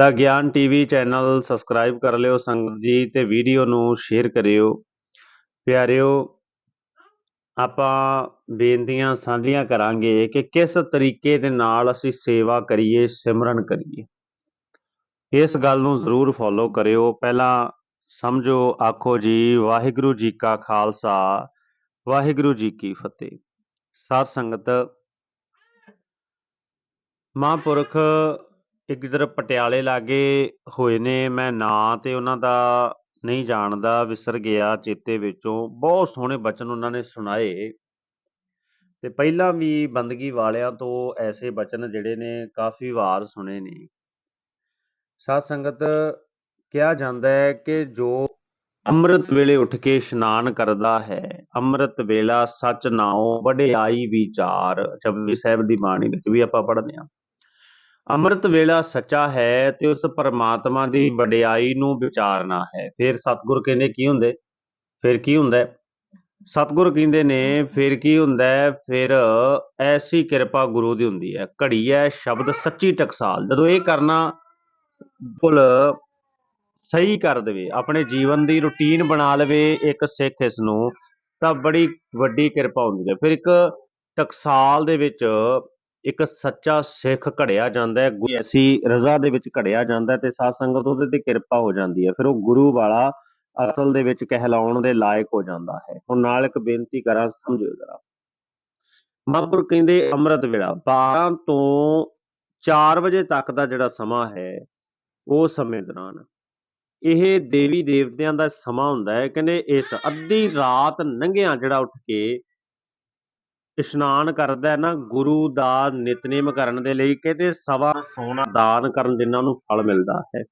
ਦਾ ਗਿਆਨ TV channel subscribe ਕਰ ਲਿਓ, ਸੰਗਤ ਜੀ ਤੇ ਵੀਡੀਓ ਨੂੰ ਸ਼ੇਅਰ ਕਰਿਓ। ਪਿਆਰਿਓ, ਆਪਾਂ ਬੇਨਤੀਆਂ ਸਾਂਝੀਆਂ ਕਰਾਂਗੇ ਕਿ ਕਿਸ ਤਰੀਕੇ ਦੇ ਨਾਲ ਅਸੀਂ ਸੇਵਾ ਕਰੀਏ, ਸਿਮਰਨ ਕਰੀਏ। ਇਸ ਗੱਲ ਨੂੰ ਜ਼ਰੂਰ ਫੋਲੋ ਕਰਿਓ। ਪਹਿਲਾਂ ਸਮਝੋ, ਆਖੋ ਜੀ, ਵਾਹਿਗੁਰੂ ਜੀ ਕਾ ਖਾਲਸਾ, ਵਾਹਿਗੁਰੂ ਜੀ ਕੀ ਫਤਿਹ। ਸਾਧ ਸੰਗਤ, ਮਹਾਂਪੁਰਖ ਇੱਕ ਇਧਰ ਪਟਿਆਲੇ ਲਾਗੇ ਹੋਏ ਨੇ, ਮੈਂ ਨਾਂ ਤੇ ਉਹਨਾਂ ਦਾ ਨਹੀਂ ਜਾਣਦਾ, ਵਿਸਰ ਗਿਆ ਚੇਤੇ ਵਿੱਚੋਂ। ਬਹੁਤ ਸੋਹਣੇ ਬਚਨ ਉਹਨਾਂ ਨੇ ਸੁਣਾਏ। ਤੇ ਪਹਿਲਾਂ ਵੀ ਬੰਦਗੀ ਵਾਲਿਆਂ ਤੋਂ ਐਸੇ ਬਚਨ ਜਿਹੜੇ ਨੇ ਕਾਫੀ ਵਾਰ ਸੁਣੇ ਨੇ। ਸਾਧ ਸੰਗਤ, ਕਿਹਾ ਜਾਂਦਾ ਹੈ ਕਿ ਜੋ ਅੰਮ੍ਰਿਤ ਵੇਲੇ ਉੱਠ ਕੇ ਇਸ਼ਨਾਨ ਕਰਦਾ ਹੈ, ਅੰਮ੍ਰਿਤ ਵੇਲਾ ਸੱਚ ਨਾਉ ਵਡਿਆਈ ਵਿਚਾਰ। ਜਪਜੀ ਸਾਹਿਬ ਦੀ ਬਾਣੀ ਵਿੱਚ ਵੀ ਆਪਾਂ ਪੜ੍ਹਦੇ ਹਾਂ। ਅੰਮ੍ਰਿਤ ਵੇਲਾ ਸੱਚਾ ਹੈ ਤੇ ਉਸ ਪਰਮਾਤਮਾ ਦੀ ਵਡਿਆਈ ਨੂੰ ਵਿਚਾਰਨਾ ਹੈ। ਫਿਰ ਸਤਿਗੁਰ ਕਹਿੰਦੇ, ਕੀ ਹੁੰਦੇ? ਫਿਰ ਕੀ ਹੁੰਦਾ? ਸਤਿਗੁਰ ਕਹਿੰਦੇ ਨੇ, ਫਿਰ ਕੀ ਹੁੰਦਾ? ਫਿਰ ਐਸੀ ਕਿਰਪਾ ਗੁਰੂ ਦੀ ਹੁੰਦੀ ਹੈ। ਘੜੀ ਹੈ, ਸ਼ਬਦ ਸੱਚੀ ਟਕਸਾਲ। ਜਦੋਂ ਇਹ ਕਰਨਾ ਬਿਲਕੁਲ ਸਹੀ ਕਰ ਦੇਵੇ, ਆਪਣੇ ਜੀਵਨ ਦੀ ਰੁਟੀਨ ਬਣਾ ਲਵੇ ਇੱਕ ਸਿੱਖ ਇਸ ਨੂੰ, ਤਾਂ ਬੜੀ ਵੱਡੀ ਕਿਰਪਾ ਹੁੰਦੀ ਹੈ। ਫਿਰ ਇੱਕ ਟਕਸਾਲ ਦੇ ਵਿੱਚ ਇੱਕ ਸੱਚਾ ਸਿੱਖ ਘੜਿਆ ਜਾਂਦਾ ਹੈ ਐਸੀ ਰਜ਼ਾ ਦੇ ਵਿੱਚ ਘੜਿਆ ਜਾਂਦਾ ਤੇ ਸਾਧ ਸੰਗਤ ਉਹਦੇ ਤੇ ਕਿਰਪਾ ਹੋ ਜਾਂਦੀ ਹੈ। ਫਿਰ ਉਹ ਗੁਰੂ ਵਾਲਾ ਅਸਲ ਦੇ ਵਿੱਚ ਕਹਿਲਾਉਣ ਦੇ ਲਾਇਕ ਹੋ ਜਾਂਦਾ ਹੈ। ਹੁਣ ਨਾਲ ਇੱਕ ਬੇਨਤੀ ਕਰਾਂ ਸਮਝਿਓ ਜਰਾ। ਮਹਾਂਪੁਰ ਕਹਿੰਦੇ ਅੰਮ੍ਰਿਤ ਵੇਲਾ 12 ਤੋਂ 4 ਵਜੇ ਤੱਕ ਦਾ ਜਿਹੜਾ ਸਮਾਂ ਹੈ, ਉਹ ਸਮੇਂ ਦੌਰਾਨ। ਇਹ ਦੇਵੀ ਦੇਵਤਿਆਂ ਦਾ ਸਮਾਂ ਹੁੰਦਾ ਹੈ, ਕਹਿੰਦੇ ਇਸ ਅੱਧੀ ਰਾਤ ਲੰਘਿਆਂ ਜਿਹੜਾ ਉੱਠ ਕੇ ਇਸ਼ਨਾਨ ਕਰਦਾ ਨਾ, ਗੁਰੂ ਦਾ ਨਿਤਨੇਮ ਕਰਨ ਦੇ ਲਈ ਕਹਿੰਦੇ ਸਵਾ ਸੋਨਾ ਦਾਨ ਕਰਨ ਜਿਨ੍ਹਾਂ ਨੂੰ ਫਲ ਮਿਲਦਾ ਹੈ।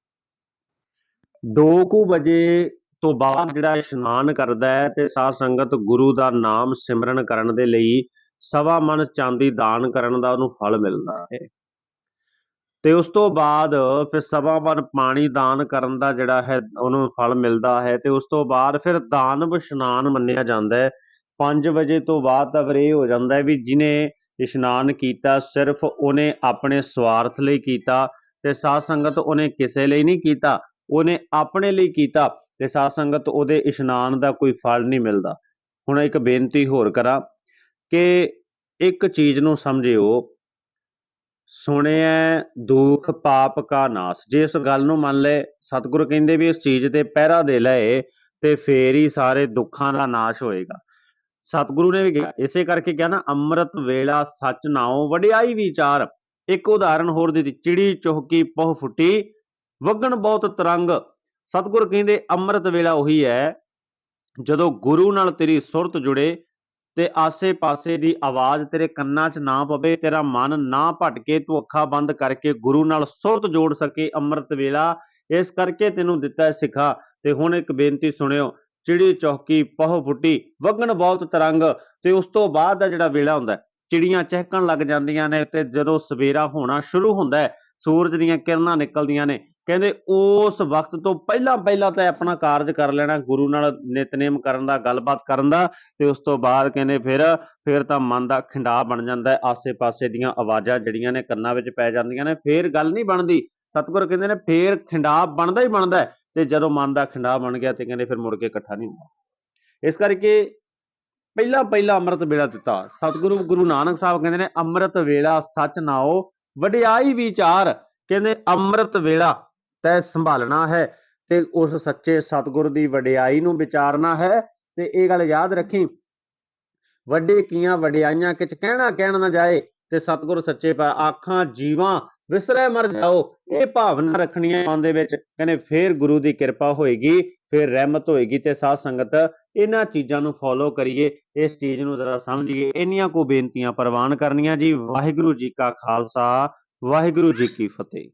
2 ਕੁ ਵਜੇ ਤੋਂ ਬਾਅਦ ਜਿਹੜਾ ਇਸ਼ਨਾਨ ਕਰਦਾ ਹੈ ਤੇ ਸਾਧ ਸੰਗਤ ਗੁਰੂ ਦਾ ਨਾਮ ਸਿਮਰਨ ਕਰਨ ਦੇ ਲਈ ਸਵਾ ਮਨ ਚਾਂਦੀ ਦਾਨ ਕਰਨ ਦਾ ਉਹਨੂੰ ਫਲ ਮਿਲਦਾ ਹੈ। ਤੇ ਉਸ ਤੋਂ ਬਾਅਦ ਫਿਰ ਸਵਾ ਮਨ ਪਾਣੀ ਦਾਨ ਕਰਨ ਦਾ ਜਿਹੜਾ ਹੈ ਉਹਨੂੰ ਫਲ ਮਿਲਦਾ ਹੈ ਤੇ ਉਸ ਤੋਂ ਬਾਅਦ ਫਿਰ ਦਾਨਵ ਇਸ਼ਨਾਨ ਮੰਨਿਆ ਜਾਂਦਾ ਹੈ। 5 ਵਜੇ ਤੋਂ ਬਾਅਦ ਤਾਂ ਫਿਰ ਇਹ ਹੋ ਜਾਂਦਾ ਵੀ ਜਿਨੇ ਇਸ਼ਨਾਨ ਕੀਤਾ, ਸਿਰਫ ਉਹਨੇ ਆਪਣੇ ਸਵਾਰਥ ਲਈ ਕੀਤਾ ਤੇ ਸਾਧ ਸੰਗਤ ਉਹਨੇ ਕਿਸੇ ਲਈ ਨਹੀਂ ਕੀਤਾ, ਉਹਨੇ ਆਪਣੇ ਲਈ ਕੀਤਾ ਤੇ ਸਾਧ ਸੰਗਤ ਉਹਦੇ ਇਸ਼ਨਾਨ ਦਾ ਕੋਈ ਫਲ ਨਹੀਂ ਮਿਲਦਾ। ਹੁਣ ਇੱਕ ਬੇਨਤੀ ਹੋਰ ਕਰਾਂ ਕਿ ਇੱਕ ਚੀਜ਼ ਨੂੰ ਸਮਝਿਓ ਸੁਣਿਆ ਦੁੱਖ ਪਾਪ ਕਾ ਨਾਸ। ਜੇ ਇਸ ਗੱਲ ਨੂੰ ਮੰਨ ਲੈ ਸਤਿਗੁਰੂ ਕਹਿੰਦੇ ਵੀ ਇਸ ਚੀਜ਼ ਤੇ ਪਹਿਰਾ ਦੇ ਲਏ ਤੇ ਫੇਰ ਹੀ ਸਾਰੇ ਦੁੱਖਾਂ ਦਾ ਨਾਸ਼ ਹੋਏਗਾ। ਸਤਿਗੁਰੂ ਨੇ ਵੀ ਕਿਹਾ, ਇਸੇ ਕਰਕੇ ਕਿਹਾ ਨਾ, ਅੰਮ੍ਰਿਤ ਵੇਲਾ ਸੱਚ ਨਾਉ ਵਡਿਆਈ ਵਿਚਾਰ। ਇੱਕ ਉਦਾਹਰਨ ਹੋਰ ਦਿੱਤੀ, ਚਿੜੀ, ਚੁਹਕੀ, ਪਹੁ ਫੁੱਟੀ, ਵਗਣ ਬਹੁਤ ਤਰੰਗ। ਸਤਿਗੁਰ ਕਹਿੰਦੇ, ਅੰਮ੍ਰਿਤ ਵੇਲਾ ਉਹੀ ਹੈ, ਜਦੋਂ ਗੁਰੂ ਨਾਲ ਤੇਰੀ ਸੁਰਤ ਜੁੜੇ ਤੇ ਆਸੇ-ਪਾਸੇ ਦੀ ਆਵਾਜ਼ ਤੇਰੇ ਕੰਨਾਂ 'ਚ ਨਾ ਪਵੇ, ਤੇਰਾ ਮਨ ਨਾ ਭਟਕੇ, ਤੂੰ ਅੱਖਾਂ ਬੰਦ ਕਰਕੇ ਗੁਰੂ ਨਾਲ ਸੁਰਤ ਜੋੜ ਸਕੇ ਅੰਮ੍ਰਿਤ ਵੇਲਾ। ਇਸ ਕਰਕੇ ਤੈਨੂੰ ਦਿੱਤਾ ਹੈ ਸਿੱਖਾ। ਤੇ ਹੁਣ ਇੱਕ ਬੇਨਤੀ ਸੁਣਿਓ ਚਿੜੀ ਚੌਕੀ ਪਹੁ ਫੁੱਟੀ ਵਗਣ ਬਹੁਤ ਤਰੰਗ ਤੇ ਉਸ ਤੋਂ ਬਾਅਦ ਦਾ ਜਿਹੜਾ ਵੇਲਾ ਹੁੰਦਾ ਚਿੜੀਆਂ ਚਹਿਕਣ ਲੱਗ ਜਾਂਦੀਆਂ ਨੇ ਤੇ ਜਦੋਂ ਸਵੇਰਾ ਹੋਣਾ ਸ਼ੁਰੂ ਹੁੰਦਾ ਹੈ, ਸੂਰਜ ਦੀਆਂ ਕਿਰਨਾਂ ਨਿਕਲਦੀਆਂ ਨੇ, ਕਹਿੰਦੇ ਉਸ ਵਕਤ ਤੋਂ ਪਹਿਲਾਂ ਪਹਿਲਾਂ ਤਾਂ ਆਪਣਾ ਕਾਰਜ ਕਰ ਲੈਣਾ, ਗੁਰੂ ਨਾਲ ਨਿਤਨੇਮ ਕਰਨ ਦਾ, ਗੱਲਬਾਤ ਕਰਨ ਦਾ ਤੇ ਉਸ ਤੋਂ ਬਾਅਦ ਕਹਿੰਦੇ ਫਿਰ ਫਿਰ ਤਾਂ ਮਨ ਦਾ ਖਿੰਡਾ ਬਣ ਜਾਂਦਾ ਹੈ, ਆਸੇ-ਪਾਸੇ ਦੀਆਂ ਆਵਾਜ਼ਾਂ ਜਿਹੜੀਆਂ ਨੇ ਕੰਨਾਂ ਵਿੱਚ ਪੈ ਜਾਂਦੀਆਂ ਨੇ, ਫਿਰ ਗੱਲ ਨਹੀਂ ਬਣਦੀ, ਸਤਿਗੁਰ ਕਹਿੰਦੇ ਨੇ ਫੇਰ ਖਿੰਡਾ ਬਣਦਾ ਹੀ ਬਣਦਾ ਤੇ ਜਦੋਂ ਮਨ ਦਾ ਖਿੰਡਾ ਬਣ ਗਿਆ ਤੇ ਕਹਿੰਦੇ ਫਿਰ ਮੁੜ ਕੇ ਇਕੱਠਾ ਨਹੀਂ ਹੁੰਦਾ। ਇਸ ਕਰਕੇ ਪਹਿਲਾ ਪਹਿਲਾ ਅੰਮ੍ਰਿਤ ਵੇਲਾ ਦਿੱਤਾ। ਸਤਿਗੁਰੂ ਗੁਰੂ ਨਾਨਕ ਸਾਹਿਬ ਕਹਿੰਦੇ ਨੇ, ਅੰਮ੍ਰਿਤ ਵੇਲਾ ਸੱਚ ਨਾਓ, ਵਡਿਆਈ ਵਿਚਾਰ। ਕਹਿੰਦੇ ਅੰਮ੍ਰਿਤ ਵੇਲਾ ਤੈ ਸੰਭਾਲਣਾ ਹੈ ਤੇ ਉਸ ਸੱਚੇ ਸਤਿਗੁਰ ਦੀ ਵਡਿਆਈ ਨੂੰ ਵਿਚਾਰਨਾ ਹੈ। ਤੇ ਇਹ ਗੱਲ ਯਾਦ ਰੱਖੀ, ਵੱਡੇ ਕੀਆਂ ਵਡਿਆਈਆਂ ਕਿਚ ਕਹਿਣਾ ਕਹਿਣ ਨਾ ਜਾਏ ਤੇ ਸਤਿਗੁਰ ਸੱਚੇ ਪਾ ਆਖਾਂ, ਜੀਵਾਂ ਵਿਸਰੈ ਮਰ ਜਾਓ। ਇਹ ਭਾਵਨਾ ਰੱਖਣੀ ਹੈ ਮਨ ਦੇ ਵਿੱਚ। ਕਹਿੰਦੇ ਫੇਰ ਗੁਰੂ ਦੀ ਕਿਰਪਾ ਹੋਏਗੀ, ਫੇਰ ਰਹਿਮਤ ਹੋਏਗੀ ਤੇ ਸਾਧ ਸੰਗਤ ਇਹਨਾਂ ਚੀਜ਼ਾਂ ਨੂੰ ਫੋਲੋ ਕਰੀਏ, ਇਸ ਚੀਜ਼ ਨੂੰ ਜ਼ਰਾ ਸਮਝੀਏ। ਇੰਨੀਆਂ ਕੋ ਬੇਨਤੀਆਂ ਪ੍ਰਵਾਨ ਕਰਨੀਆਂ ਜੀ। ਵਾਹਿਗੁਰੂ ਜੀ ਕਾ ਖਾਲਸਾ, ਵਾਹਿਗੁਰੂ ਜੀ ਕੀ ਫਤਿਹ।